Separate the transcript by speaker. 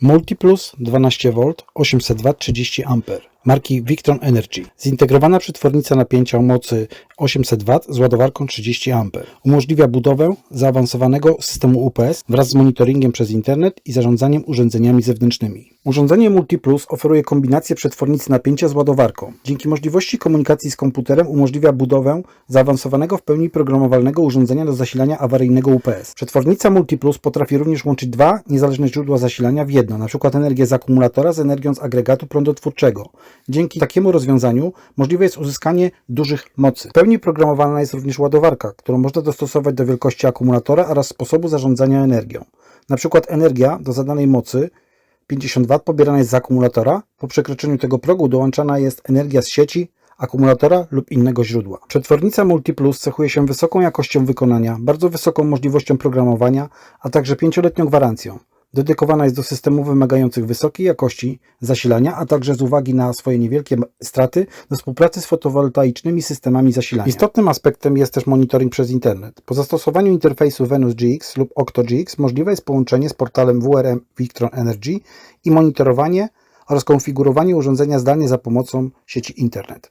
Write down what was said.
Speaker 1: Multiplus 12V 800W 30A marki Victron Energy. Zintegrowana przetwornica napięcia o mocy 800W z ładowarką 30A. Umożliwia budowę zaawansowanego systemu UPS wraz z monitoringiem przez internet i zarządzaniem urządzeniami zewnętrznymi. Urządzenie Multiplus oferuje kombinację przetwornicy napięcia z ładowarką. Dzięki możliwości komunikacji z komputerem umożliwia budowę zaawansowanego w pełni programowalnego urządzenia do zasilania awaryjnego UPS. Przetwornica Multiplus potrafi również łączyć dwa niezależne źródła zasilania w jedno, np. energię z akumulatora z energią z agregatu prądotwórczego. Dzięki takiemu rozwiązaniu możliwe jest uzyskanie dużych mocy. W pełni programowana jest również ładowarka, którą można dostosować do wielkości akumulatora oraz sposobu zarządzania energią. Na przykład energia do zadanej mocy 50 W pobierana jest z akumulatora. Po przekroczeniu tego progu dołączana jest energia z sieci, akumulatora lub innego źródła. Przetwornica Multiplus cechuje się wysoką jakością wykonania, bardzo wysoką możliwością programowania, a także 5-letnią gwarancją. Dedykowana jest do systemów wymagających wysokiej jakości zasilania, a także z uwagi na swoje niewielkie straty do współpracy z fotowoltaicznymi systemami zasilania. Istotnym aspektem jest też monitoring przez internet. Po zastosowaniu interfejsu Venus GX lub OctoGX możliwe jest połączenie z portalem WRM Victron Energy i monitorowanie oraz konfigurowanie urządzenia zdalnie za pomocą sieci internet.